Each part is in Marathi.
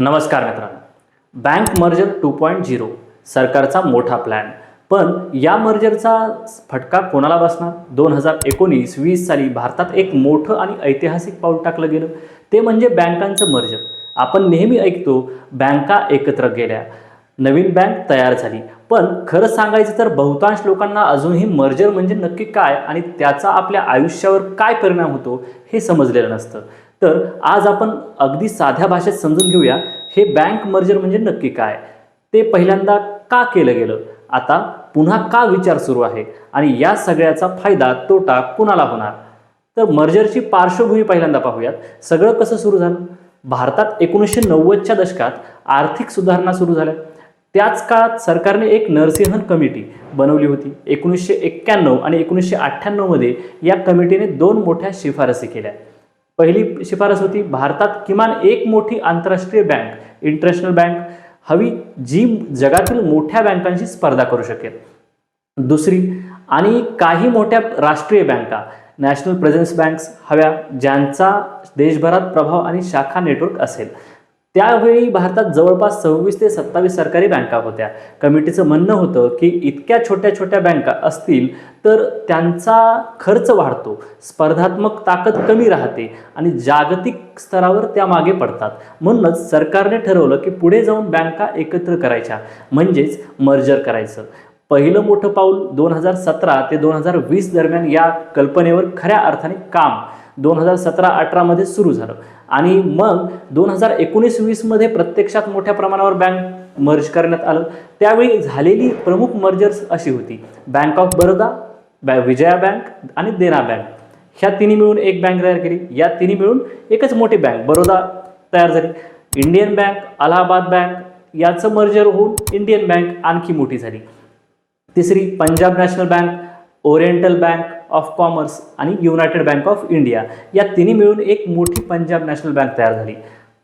नमस्कार मित्रांनो. Bank merger two point zero सरकारचा मोठा प्लॅन पण या मर्जरचा फटका कोणाला बसणार? दोन हजार एकोणीस वीस साली भारतात एक मोठं आणि ऐतिहासिक पाऊल टाकलं गेलं. ते म्हणजे बँकांचं मर्जर. आपण नेहमी ऐकतो बँका एकत्र गेल्या. नवीन बँक तयार झाली. पण खरं सांगायचं तर बहुतांश लोकांना अजूनही मर्जर म्हणजे नक्की काय आणि त्याचा आपल्या आयुष्यावर काय परिणाम होतो हे समजलेलं नसतं. तर आज आपण अगदी साध्या भाषेत समजून घेऊया हे बँक मर्जर म्हणजे नक्की काय? ते पहिल्यांदा का केलं गेलं? आता पुन्हा का विचार सुरू आहे? आणि या सगळ्याचा फायदा तोटा कुणाला होणार? तर मर्जरची पार्श्वभूमी पहिल्यांदा पाहूयात. सगळं कसं सुरू झालं? भारतात एकोणीसशे नव्वदच्या दशकात आर्थिक सुधारणा सुरू झाल्या. त्याच काळात सरकारने एक नरसिंहन कमिटी बनवली होती. एकोणीसशे एक्क्याण्णव आणि एकोणीसशे अठ्ठ्याण्णवमध्ये या कमिटीने दोन मोठ्या शिफारसी केल्या. पहिली शिफारस होती भारतात किमान एक मोठी आंतरराष्ट्रीय बँक इंटरनॅशनल बँक. हवी जी जगातील मोठ्या बँकांशी स्पर्धा करू शकेल. दुसरी आणि काही मोठ्या राष्ट्रीय बँका नॅशनल प्रेझेन्स बँक्स हव्या ज्यांचा देशभरात प्रभाव आणि शाखा नेटवर्क असेल. त्यावेळी भारतात जवळपास सव्वीस ते सत्तावीस सरकारी बँका होत्या. कमिटीचं म्हणणं होतं की इतक्या छोट्या छोट्या बँका असतील तर त्यांचा खर्च वाढतो स्पर्धात्मक ताकद कमी राहते आणि जागतिक स्तरावर त्या मागे पडतात. म्हणूनच सरकारने ठरवलं की पुढे जाऊन बँका एकत्र करायच्या म्हणजेच मर्जर करायचं. पहिलं मोठं पाऊल दोन हजार सतरा ते दोन हजार वीस दरम्यान या कल्पनेवर खऱ्या अर्थाने काम. दोन हजार सतरा अठरामध्ये सुरू झालं. आणि मग दोन हजार एकोणीस वीसमध्ये प्रत्यक्षात मोठ्या प्रमाणावर बँक मर्ज करण्यात आलं. त्यावेळी झालेली प्रमुख मर्जर्स अशी होती. बँक ऑफ बरोदा बॅ विजया बँक आणि देना बँक. ह्या तिन्ही मिळून एक बँक तयार केली. या तिन्ही मिळून एकच मोठी बँक बरोदा तयार झाली. इंडियन बँक अलाहाबाद बँक याचं मर्जर होऊन इंडियन बँक आणखी मोठी झाली. तिसरी Punjab national bank oriental bank of commerce आणि युनायटेड बँक ऑफ इंडिया या तिन्ही मिळून एक मोठी पंजाब नॅशनल बँक तयार झाली.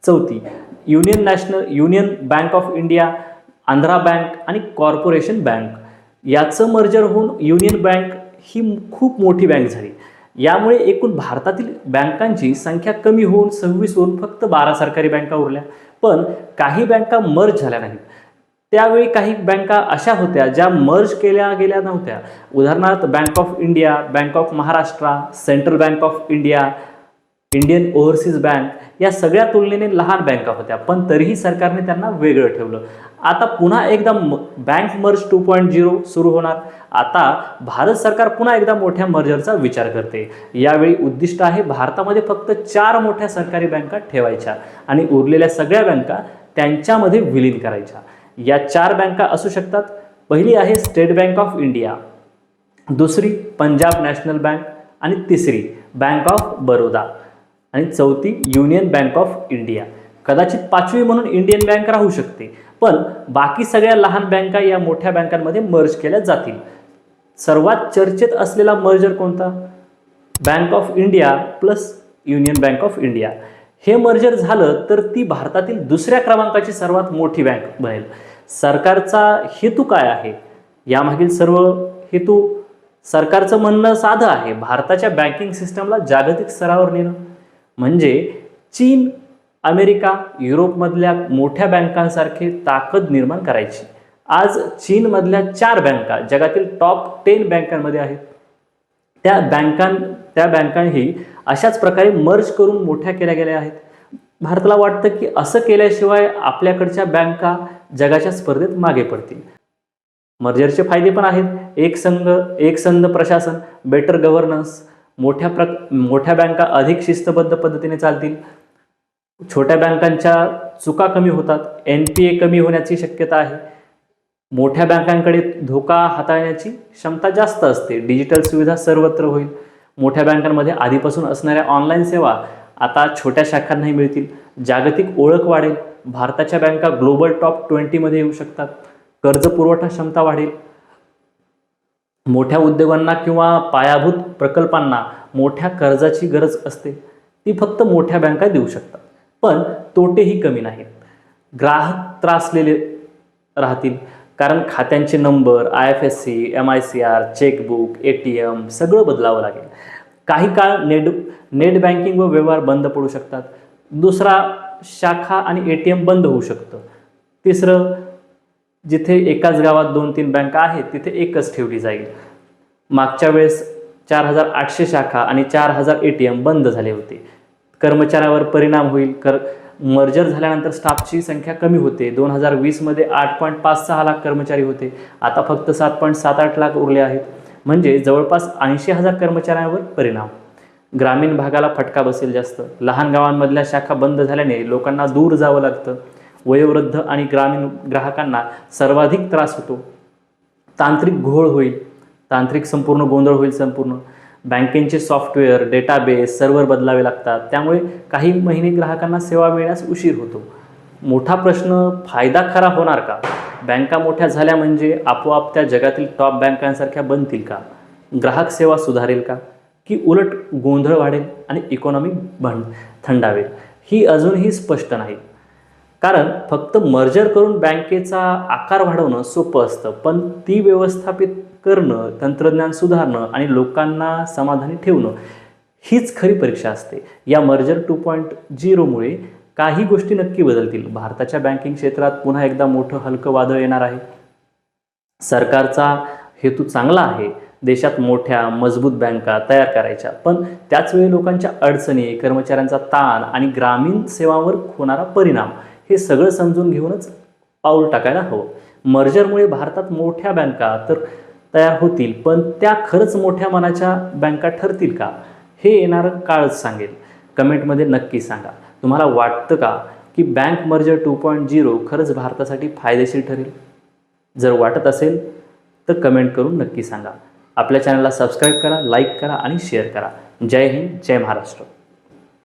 चौथी union national union bank of India Andhra bank आणि कॉर्पोरेशन बँक. याचं मर्जर होऊन युनियन बँक ही खूप मोठी बँक झाली. यामुळे एकूण भारतातील बँकांची संख्या कमी होऊन सव्वीस होऊन फक्त बारा सरकारी बँका उरल्या. पण काही बँका मर्ज झाल्या नाहीत. त्यावेळी काही बँका अशा होत्या ज्या मर्ज केल्या गेल्या नव्हत्या. उदाहरणार्थ bank of India bank of Maharashtra central bank of India Indian overseas bank या सगळ्या तुलनेने लहान बँका होत्या पण तरीही सरकारने त्यांना वेगळं ठेवलं. आता पुन्हा एकदा म bank merge two point zero सुरू होणार. आता भारत सरकार पुन्हा एकदा मोठ्या मर्जरचा विचार करते. यावेळी उद्दिष्ट आहे भारतामध्ये फक्त चार मोठ्या सरकारी बँका ठेवायच्या आणि उरलेल्या सगळ्या बँका त्यांच्यामध्ये विलीन करायच्या. या चार बँका असू शकतात. पहिली आहे स्टेट बँक ऑफ इंडिया. दुसरी पंजाब नॅशनल बँक आणि तिसरी बँक ऑफ बरोदा. आणि चौथी युनियन बँक ऑफ इंडिया. कदाचित पाचवी म्हणून इंडियन बँक राहू शकते पण बाकी सगळ्या लहान बँका या मोठ्या बँकांमध्ये मर्ज केल्या जातील. सर्वात चर्चेत असलेला मर्जर कोणता? Bank of India plus union bank of India. हे मर्जर झालं तर ती भारतातील दुसऱ्या क्रमांकाची सर्वात मोठी बँक बनेल. सरकारचा हेतू काय आहे? यामागील सर्व हेतू सरकारचं म्हणणं साधं आहे. भारताच्या बँकिंग सिस्टमला जागतिक स्तरावर नेणं. म्हणजे चीन अमेरिका युरोपमधल्या मोठ्या बँकांसारखे ताकद निर्माण करायची. आज चीनमधल्या चार बँका जगातील टॉप टेन बँकांमध्ये आहेत. त्या बँकां त्या बँकाही अशाच प्रकारे मर्ज करून मोठ्या केल्या गेल्या आहेत. भारताला वाटतं की असं केल्याशिवाय आपल्याकडच्या बँका जगाच्या स्पर्धेत मागे पडतील. मर्जरचे फायदे पण आहेत. एक संघ एक संघ प्रशासन बेटर गव्हर्नन्स मोठ्या प्र मोठ्या बँका अधिक शिस्तबद्ध पद्धतीने चालतील. छोट्या बँकांच्या चुका कमी होतात. एन पी ए कमी होण्याची शक्यता आहे. मोठ्या बँकांकडे धोका हाताळण्याची क्षमता जास्त असते. डिजिटल सुविधा सर्वत्र होईल. मोठ्या बँकांमध्ये आधीपासून असणाऱ्या ऑनलाईन सेवा आता छोट्या शाखांनाही मिळतील. जागतिक ओळख वाढेल. भारताच्या बँका ग्लोबल टॉप ट्वेंटीमध्ये येऊ शकतात. कर्ज पुरवठा क्षमता वाढेल. मोठ्या उद्योगांना किंवा पायाभूत प्रकल्पांना मोठ्या कर्जाची गरज असते. ती फक्त मोठ्या बँका देऊ शकतात. पण तोटेही कमी नाहीत. ग्राहक त्रासलेले राहतील. कारण खात्यांचे number I F S C M I C R chequebook A T M सगळं बदलावं लागेल. काही काळ नेट नेट बँकिंग व व्यवहार बंद पडू शकतात. दुसरा शाखा आणि ए टी एम बंद होऊ शकतं. तिसरं जिथे एकाच गावात दोन तीन बँका आहेत तिथे एकच ठेवली जाईल. मागच्या वेळेस चार हजार आठशे शाखा आणि चार हजार ए टी एम बंद झाले होते. कर्मचाऱ्यावर परिणाम होईल. कर मर्जर झाल्यानंतर स्टाफची संख्या कमी होते. दोन हजार वीसमध्ये आठ पॉईंट पाच सहा लाख कर्मचारी होते. आता फक्त सात पॉईंट सात आठ लाख उरले आहेत. म्हणजे जवळपास ऐंशी हजार कर्मचाऱ्यांवर परिणाम. ग्रामीण भागाला फटका बसेल जास्त. लहान गावांमधल्या शाखा बंद झाल्याने लोकांना दूर जावं लागतं. वयोवृद्ध आणि ग्रामीण ग्राहकांना सर्वाधिक त्रास होतो. तांत्रिक घोळ होईल. तांत्रिक संपूर्ण गोंधळ होईल संपूर्ण. बँकेचे सॉफ्टवेअर डेटाबेस सर्व्हर बदलावे लागतात. त्यामुळे काही महिने ग्राहकांना सेवा मिळण्यास उशीर होतो. मोठा प्रश्न फायदा खरा होणार का? बँका मोठ्या झाल्या म्हणजे आपोआप त्या जगातील टॉप बँकांसारख्या बनतील का? ग्राहक सेवा सुधारेल का? की उलट गोंधळ वाढेल आणि इकॉनॉमी भंड थंडावेल. ही अजूनही स्पष्ट नाही. कारण फक्त मर्जर करून बँकेचा आकार वाढवणं सोपं असतं पण ती व्यवस्थापित करणं तंत्रज्ञान सुधारणं आणि लोकांना समाधानी ठेवणं हीच खरी परीक्षा असते. या मर्जर टू पॉईंट झिरोमुळे काही गोष्टी नक्की बदलतील. भारताच्या बँकिंग क्षेत्रात पुन्हा एकदा मोठं हलकं वादळ येणार आहे. सरकारचा हेतू चांगला आहे. देशात मोठ्या मजबूत बँका तयार करायच्या. पण त्याचवेळी लोकांच्या अडचणी कर्मचाऱ्यांचा ताण आणि ग्रामीण सेवांवर होणारा परिणाम हे सगळं समजून घेऊनच पाऊल टाकायला हवं. मर्जरमुळे भारतात मोठ्या बँका तर तयार होतील पण त्या खरंच मोठ्या मनाच्या बँका ठरतील का? हे येणारं काळच सांगेल. कमेंटमध्ये नक्की सांगा. तुम्हाला वाटतं का की bank merger two point zero खरंच भारतासाठी फायदेशीर ठरेल? जर वाटत असेल तर कमेंट करून नक्की सांगा. आपल्या चॅनलला सबस्क्राईब करा लाईक करा आणि शेअर करा. जय हिंद जय महाराष्ट्र.